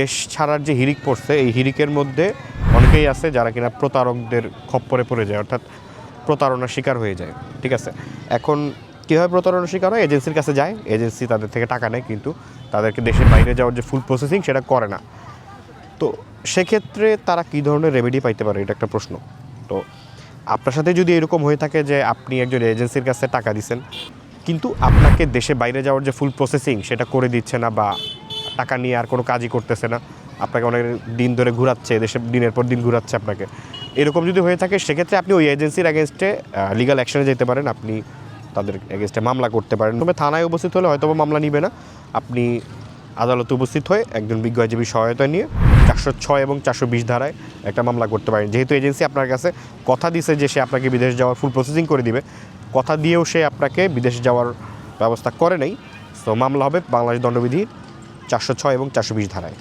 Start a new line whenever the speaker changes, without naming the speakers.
দেশ ছাড়ার যে হিরিক পড়ছে, এই হিরিকের মধ্যে অনেকেই আছে যারা কিনা প্রতারকদের খপ্পরে পড়ে যায়, অর্থাৎ প্রতারণার শিকার হয়ে যায়, ঠিক আছে? এখন কীভাবে প্রতারণার শিকার হয়? এজেন্সির কাছে যায়, এজেন্সি তাদের থেকে টাকা নেয়, কিন্তু তাদেরকে দেশের বাইরে যাওয়ার যে ফুল প্রসেসিং সেটা করে না। তো সেক্ষেত্রে তারা কী ধরনের রেমেডি পাইতে পারে? এটা একটা প্রশ্ন। তো আপনার সাথে যদি এরকম হয়ে থাকে যে আপনি একজন এজেন্সির কাছে টাকা দিচ্ছেন কিন্তু আপনাকে দেশে বাইরে যাওয়ার যে ফুল প্রসেসিং সেটা করে দিচ্ছে না বা টাকা নিয়ে আর কোনো কাজই করতেছে না। আপনাকে অনেক দিন ধরে ঘুরাচ্ছে, দেশে দিনের পর দিন ঘুরাচ্ছে আপনাকে। এরকম যদি হয়ে থাকে, সেক্ষেত্রে আপনি ওই এজেন্সির অ্যাগেনস্টে লিগাল অ্যাকশনে যেতে পারেন। আপনি তাদের এগেনস্টে মামলা করতে পারেন। তবে থানায় উপস্থিত হলে হয়তো মামলা নিবে না। আপনি আদালতে উপস্থিত হয়ে একজন বিজ্ঞ আইনজীবীর সহায়তা নিয়ে চারশো ছয় এবং চারশো বিশ ধারায় একটা মামলা করতে পারেন। যেহেতু এজেন্সি আপনার কাছে কথা দিছে যে সে আপনাকে বিদেশ যাওয়ার ফুল প্রসেসিং করে দিবে, কথা দিয়েও সে আপনাকে বিদেশ যাওয়ার ব্যবস্থা করে নেই। তো মামলা হবে বাংলাদেশ দণ্ডবিধি চারশো ছয় এবং চারশো বিশ ধারায়।